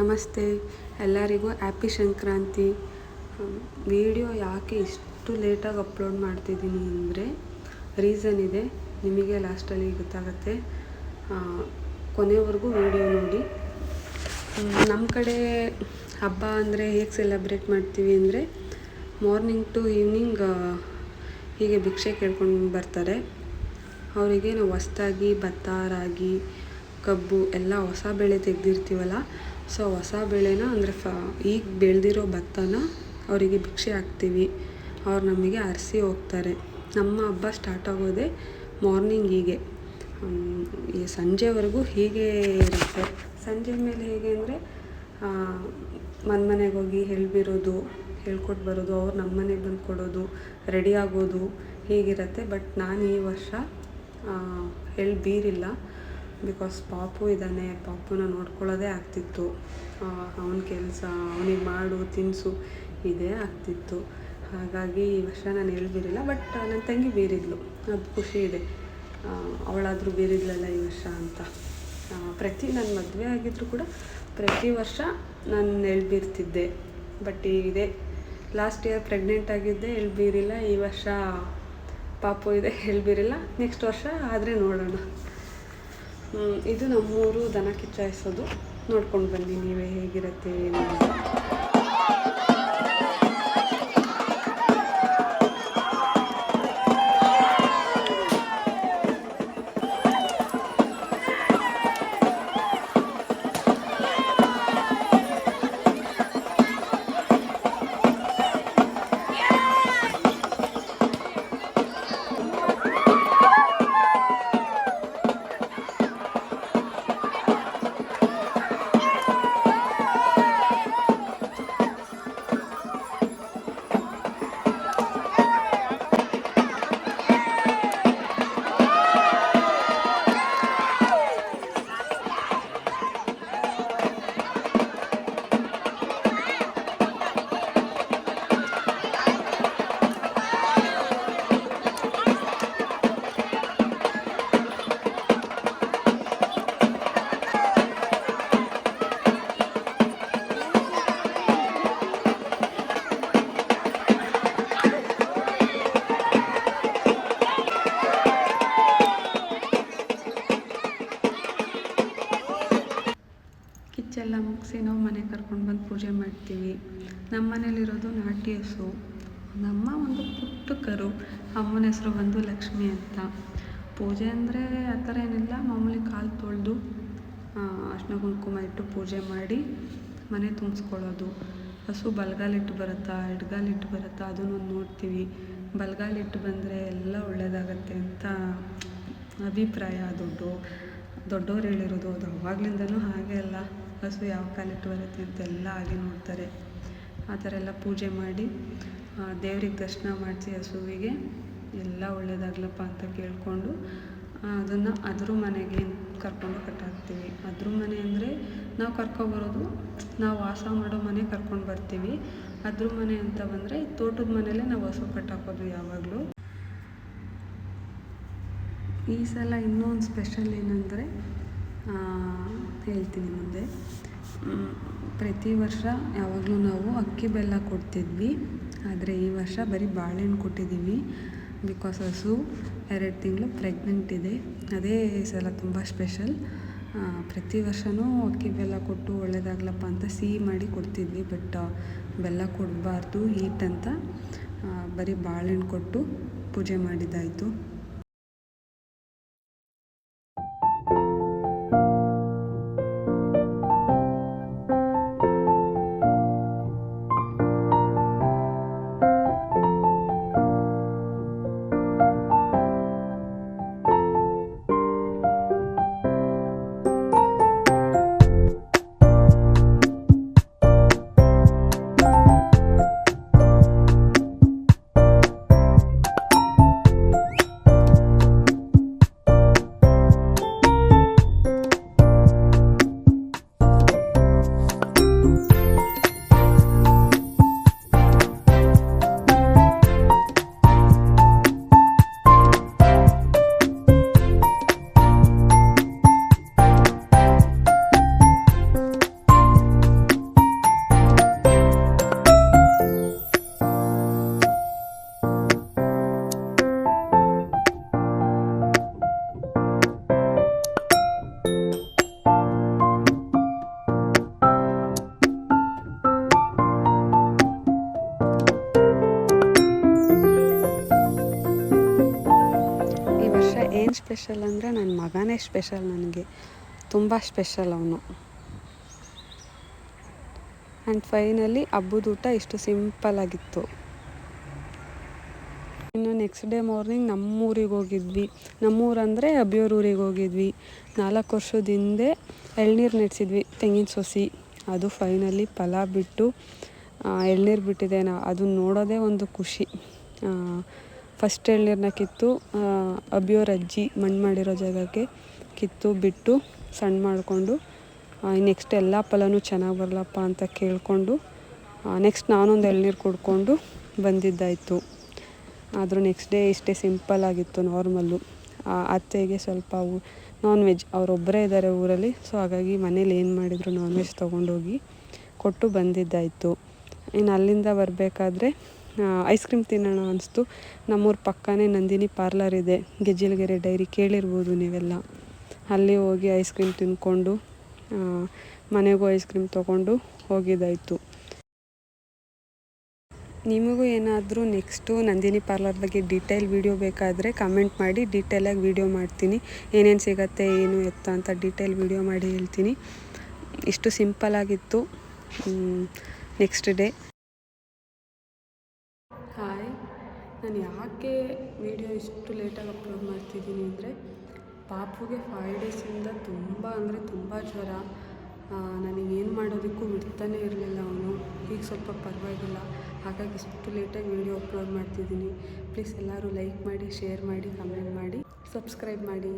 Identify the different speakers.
Speaker 1: ನಮಸ್ತೆ. ಎಲ್ಲರಿಗೂ happy Sankranti. Video ಯಾಕೆ ಇಷ್ಟು ಲೇಟಾಗಿ ಅಪ್ಲೋಡ್ ಮಾಡ್ತಿದ್ದೀನಿ ಅಂದರೆ ರೀಸನ್ ಇದೆ. ನಿಮಗೆ ಲಾಸ್ಟಲ್ಲಿ ಗೊತ್ತಾಗುತ್ತೆ. ಕೊನೆವರೆಗೂ ವಿಡಿಯೋ ನೋಡಿ. ನಮ್ಮ ಕಡೆ ಹಬ್ಬ ಅಂದರೆ ಹೇಗೆ ಸೆಲೆಬ್ರೇಟ್ ಮಾಡ್ತೀವಿ ಅಂದರೆ ಮಾರ್ನಿಂಗ್ ಟು ಈವ್ನಿಂಗ್ ಹೀಗೆ ಭಿಕ್ಷೆ ಕೇಳ್ಕೊಂಡು ಬರ್ತಾರೆ. ಅವರಿಗೆ ನಾವು ಹೊಸ್ದಾಗಿ ಭತ್ತ ರಾಗಿ ಕಬ್ಬು, ಎಲ್ಲ ಹೊಸ ಬೆಳೆ ತೆಗೆದಿರ್ತೀವಲ್ಲ ಸೊ ಹೊಸ ಬೆಳೆನ ಅಂದರೆ ಫ, ಈಗ ಬೆಳೆದಿರೋ ಭತ್ತನ ಅವರಿಗೆ ಭಿಕ್ಷೆ ಹಾಕ್ತೀವಿ. ಅವ್ರು ನಮಗೆ ಅರಸಿ ಹೋಗ್ತಾರೆ. ನಮ್ಮ ಹಬ್ಬ ಸ್ಟಾರ್ಟ್ ಆಗೋದೇ ಮಾರ್ನಿಂಗ್ ಹೀಗೆ. ಸಂಜೆವರೆಗೂ ಹೀಗೆ ಇರುತ್ತೆ. ಸಂಜೆ ಮೇಲೆ ಹೇಗೆ ಅಂದರೆ ಮನೆ ಮನೆಗೆ ಹೋಗಿ ಹೇಳ್ಬಿರೋದು ಹೇಳ್ಕೊಟ್ಟು ಬರೋದು, ಅವ್ರು ನಮ್ಮ ಮನೆಗೆ ಬಂದು ಕೊಡೋದು ರೆಡಿ ಆಗೋದು ಹೀಗಿರುತ್ತೆ. ಬಟ್ ನಾನು ಈ ವರ್ಷ ಹೇಳಿ ಬೀರಿಲ್ಲ. ಬಿಕಾಸ್ ಪಾಪು ಇದ್ದಾನೆ, ಪಾಪುನ ನೋಡ್ಕೊಳ್ಳೋದೇ ಆಗ್ತಿತ್ತು. ಅವನ ಕೆಲಸ, ಅವನಿಗೆ ಮಾಡು ತಿನ್ನಿಸು ಇದೇ ಆಗ್ತಿತ್ತು. ಹಾಗಾಗಿ ಈ ವರ್ಷ ನಾನು ಹೇಳ್ದಿರಲಿಲ್ಲ ಬಟ್ ನನ್ನ ತಂಗಿ ಬೀರಿದ್ಲು. ಅದು ಖುಷಿ ಇದೆ. ಅವಳಾದರೂ ಬೀರಿದ್ಲಲ್ಲ ಈ ವರ್ಷ ಅಂತ. ಪ್ರತಿ ನನ್ನ ಮದುವೆ ಆಗಿದ್ರು ಕೂಡ ಪ್ರತಿ ವರ್ಷ ನಾನು ಎಳ್ಬೀರ್ತಿದ್ದೆ ಬಟ್ ಇದೆ ಲಾಸ್ಟ್ ಇಯರ್ ಪ್ರೆಗ್ನೆಂಟ್ ಆಗಿದ್ದೆ ಎಳ್ಬೀರಿಲ್ಲ ಈ ವರ್ಷ ಪಾಪು ಇದೆ ಎಳ್ಬೀರಿಲ್ಲ ನೆಕ್ಸ್ಟ್ ವರ್ಷ ಆದರೆ ನೋಡೋಣ. ಇದು ನಮ್ಮೂರು ದನ ಕಿಚ್ಚಾಯಿಸೋದು. ನೋಡ್ಕೊಂಡು ಬನ್ನಿ ನೀವೇ ಹೇಗಿರುತ್ತೆ ಏನು ಕಿಚ್ಚೆಲ್ಲ ಮುಗಿಸಿ ನಾವು ಮನೆಗೆ ಕರ್ಕೊಂಡು ಬಂದು ಪೂಜೆ ಮಾಡ್ತೀವಿ. ನಮ್ಮ ಮನೇಲಿರೋದು ನಾಟಿ ಹಸು. ನಮ್ಮ ಒಂದು ಪುಟ್ಟ ಕರು, ಅಮ್ಮನ ಹೆಸರು ಬಂದು ಲಕ್ಷ್ಮಿ ಅಂತ. ಪೂಜೆ ಅಂದರೆ ಆ ಥರ ಏನಿಲ್ಲ, ಮಾಮೂಲಿ ಕಾಲು ತೊಳೆದು ಅರ್ಶಿನ ಕುಂಕುಮ ಇಟ್ಟು ಪೂಜೆ ಮಾಡಿ ಮನೆ ತುಂಬಿಸ್ಕೊಳ್ಳೋದು. ಹಸು ಬಲ್ಗಾಲಿಟ್ಟು ಬರುತ್ತಾ ಎಡ್ಗಾಲಿಟ್ಟು ಬರುತ್ತಾ, ಅದನ್ನು ನೋಡ್ತೀವಿ. ಬಲಗಾಲಿಟ್ಟು ಬಂದರೆ ಎಲ್ಲ ಒಳ್ಳೆಯದಾಗತ್ತೆ ಅಂತ ಅಭಿಪ್ರಾಯ ದೊಡ್ಡ ದೊಡ್ಡವ್ರು ಹೇಳಿರೋದು. ಅದು ಅವಾಗ್ಲಿಂದನೂ ಹಾಗೆ ಅಲ್ಲ. ಹಸು ಯಾವ ಕಾಲಿಟ್ಟು ಬರುತ್ತೆ ಅಂತೆಲ್ಲ ಹಾಗೆ ನೋಡ್ತಾರೆ. ಆ ಥರ ಎಲ್ಲ ಪೂಜೆ ಮಾಡಿ ದೇವ್ರಿಗೆ ದರ್ಶನ ಮಾಡಿಸಿ ಹಸುವಿಗೆ ಎಲ್ಲ ಒಳ್ಳೆಯದಾಗ್ಲಪ್ಪ ಅಂತ ಕೇಳಿಕೊಂಡು ಅದನ್ನು ಅದ್ರ ಮನೆಗೆ ಕರ್ಕೊಂಡು ಕಟ್ಟಾಕ್ತೀವಿ. ಅದ್ರ ಮನೆ ಅಂದರೆ ನಾವು ಕರ್ಕೊಬರೋದು ನಾವು ವಾಸ ಮಾಡೋ ಮನೆ ಕರ್ಕೊಂಡು ಬರ್ತೀವಿ. ಅದ್ರ ಮನೆ ಅಂತ ಬಂದರೆ ತೋಟದ ಮನೇಲೆ ನಾವು ಹಸು ಕಟ್ಟಾಕೋದು ಯಾವಾಗಲೂ. ಈ ಸಲ ಇನ್ನೂ ಒಂದು ಸ್ಪೆಷಲ್ ಏನಂದರೆ ಹೇಳ್ತೀನಿ ಮುಂದೆ. ಪ್ರತಿ ವರ್ಷ ಯಾವಾಗಲೂ ನಾವು ಅಕ್ಕಿ ಬೆಲ್ಲ ಕೊಡ್ತಿದ್ವಿ. ಆದರೆ ಈ ವರ್ಷ ಬರೀ ಬಾಳೆಹಣ್ಣು ಕೊಟ್ಟಿದ್ದೀವಿ ಬಿಕಾಸ್ ಹಸು ಎರಡು ತಿಂಗಳು ಪ್ರೆಗ್ನೆಂಟ್ ಇದೆ. ಅದೇ ಸಲ ತುಂಬ ಸ್ಪೆಷಲ್ ಪ್ರತಿ ವರ್ಷವೂ ಅಕ್ಕಿ ಬೆಲ್ಲ ಕೊಟ್ಟು ಒಳ್ಳೇದಾಗ್ಲಪ್ಪ ಅಂತ ಸಿಹಿ ಮಾಡಿ ಕೊಡ್ತಿದ್ವಿ. ಬಟ್ ಬೆಲ್ಲ ಕೊಡಬಾರ್ದು ಹೀಟ್ ಅಂತ. ಬರೀ ಬಾಳೆಹಣ್ಣು ಕೊಟ್ಟು ಪೂಜೆ ಮಾಡಿದ್ದಾಯಿತು. ಏನು ಸ್ಪೆಷಲ್ ಅಂದರೆ ನನ್ನ ಮಗನೇ ಸ್ಪೆಷಲ್ ನನಗೆ. ತುಂಬ ಸ್ಪೆಷಲ್ ಅವನು. ಆ್ಯಂಡ್ ಫೈನಲಿ ಹಬ್ಬದ ಊಟ ಇಷ್ಟು ಸಿಂಪಲ್ ಆಗಿತ್ತು. ಇನ್ನು ನೆಕ್ಸ್ಟ್ ಡೇ ಮಾರ್ನಿಂಗ್ ನಮ್ಮೂರಿಗೆ ಹೋಗಿದ್ವಿ. ನಮ್ಮೂರಂದರೆ ಊರಿಗೆ ಹೋಗಿದ್ವಿ. ನಾಲ್ಕು ವರ್ಷದ ಹಿಂದೆ ಎಳ್ನೀರು ನೆಡ್ಸಿದ್ವಿ, ತೆಂಗಿನ ಸೊಸಿ. ಅದು ಫೈನಲಿ ಫಲ ಬಿಟ್ಟು ಎಳ್ನೀರು ಬಿಟ್ಟಿದೆ ನಾ ಅದನ್ನ ನೋಡೋದೇ ಒಂದು ಖುಷಿ. ಫಸ್ಟ್ ಎಳ್ನೀರನ್ನ ಕಿತ್ತು ಅಬ್ಬಿಯೋರ ಅಜ್ಜಿ ಮಣ್ಣು ಮಾಡಿರೋ ಜಾಗಕ್ಕೆ ಕಿತ್ತು ಬಿಟ್ಟು ಸಣ್ಣ ಮಾಡಿಕೊಂಡು ನೆಕ್ಸ್ಟ್ ಎಲ್ಲ ಫಲನೂ ಚೆನ್ನಾಗಿ ಬರಲಪ್ಪ ಅಂತ ಕೇಳಿಕೊಂಡು ನೆಕ್ಸ್ಟ್ ನಾನೊಂದು ಎಳ್ನೀರು ಕುಡ್ಕೊಂಡು ಬಂದಿದ್ದಾಯಿತು. ಆದರೂ ನೆಕ್ಸ್ಟ್ ಡೇ ಇಷ್ಟೇ ಸಿಂಪಲ್ ಆಗಿತ್ತು ನಾರ್ಮಲ್ಲು ಅತ್ತೆಗೆ ಸ್ವಲ್ಪ ನಾನ್ ವೆಜ್ ಅವರೊಬ್ಬರೇ ಇದ್ದಾರೆ ಊರಲ್ಲಿ ಸೊ ಹಾಗಾಗಿ ಮನೇಲಿ ಏನು ಮಾಡಿದ್ರು ನಾನ್ ವೆಜ್ ತೊಗೊಂಡೋಗಿ ಕೊಟ್ಟು ಬಂದಿದ್ದಾಯಿತು. ಇನ್ನು ಅಲ್ಲಿಂದ ಬರಬೇಕಾದ್ರೆ ಐಸ್ ಕ್ರೀಮ್ ತಿನ್ನೋಣ ಅನಿಸ್ತು. ನಮ್ಮೂರ ಪಕ್ಕನೇ ನಂದಿನಿ ಪಾರ್ಲರ್ ಇದೆ. ಗೆಜ್ಜಲಗೆರೆ ಡೈರಿ ಕೇಳಿರ್ಬೋದು ನೀವೆಲ್ಲ. ಅಲ್ಲಿ ಹೋಗಿ ಐಸ್ ಕ್ರೀಮ್ ತಿನ್ಕೊಂಡು ಮನೆಗೂ ಐಸ್ ಕ್ರೀಮ್ ತೊಗೊಂಡು ಹೋಗಿದ್ದಾಯಿತು. ನಿಮಗೂ ಏನಾದರೂ ನೆಕ್ಸ್ಟು ನಂದಿನಿ ಪಾರ್ಲರ್ ಬಗ್ಗೆ ಡೀಟೇಲ್ ವೀಡಿಯೋ ಬೇಕಾದರೆ ಕಮೆಂಟ್ ಮಾಡಿ ಡೀಟೇಲಾಗಿ ವೀಡಿಯೋ ಮಾಡ್ತೀನಿ. ಏನೇನು ಸಿಗತ್ತೆ, ಏನು ಎತ್ತ ಅಂತ ಡೀಟೇಲ್ ವೀಡಿಯೋ ಮಾಡಿ ಹೇಳ್ತೀನಿ. ಇಷ್ಟು ಸಿಂಪಲ್ಲಾಗಿತ್ತು ನೆಕ್ಸ್ಟ್ ಡೇ. ನಾನು ಯಾಕೆ ವೀಡಿಯೋ ಇಷ್ಟು ಲೇಟಾಗಿ ಅಪ್ಲೋಡ್ ಮಾಡ್ತಿದ್ದೀನಿ ಅಂದರೆ ಪಾಪುಗೆ ಫೈವ್ ಡೇಸಿಂದ ತುಂಬ ಅಂದರೆ ತುಂಬ ಜ್ವರ. ನನಗೇನು ಮಾಡೋದಕ್ಕೂ ಬಿಡ್ತಾನೆ ಇರಲಿಲ್ಲ ಅವನು. ಈಗ ಸ್ವಲ್ಪ ಪರವಾಗಿಲ್ಲ. ಹಾಗಾಗಿ ಇಷ್ಟು ಲೇಟಾಗಿ ವೀಡಿಯೋ ಅಪ್ಲೋಡ್ ಮಾಡ್ತಿದ್ದೀನಿ. ಪ್ಲೀಸ್ ಎಲ್ಲರೂ ಲೈಕ್ ಮಾಡಿ, ಶೇರ್ ಮಾಡಿ, ಕಮೆಂಟ್ ಮಾಡಿ, ಸಬ್ಸ್ಕ್ರೈಬ್ ಮಾಡಿ.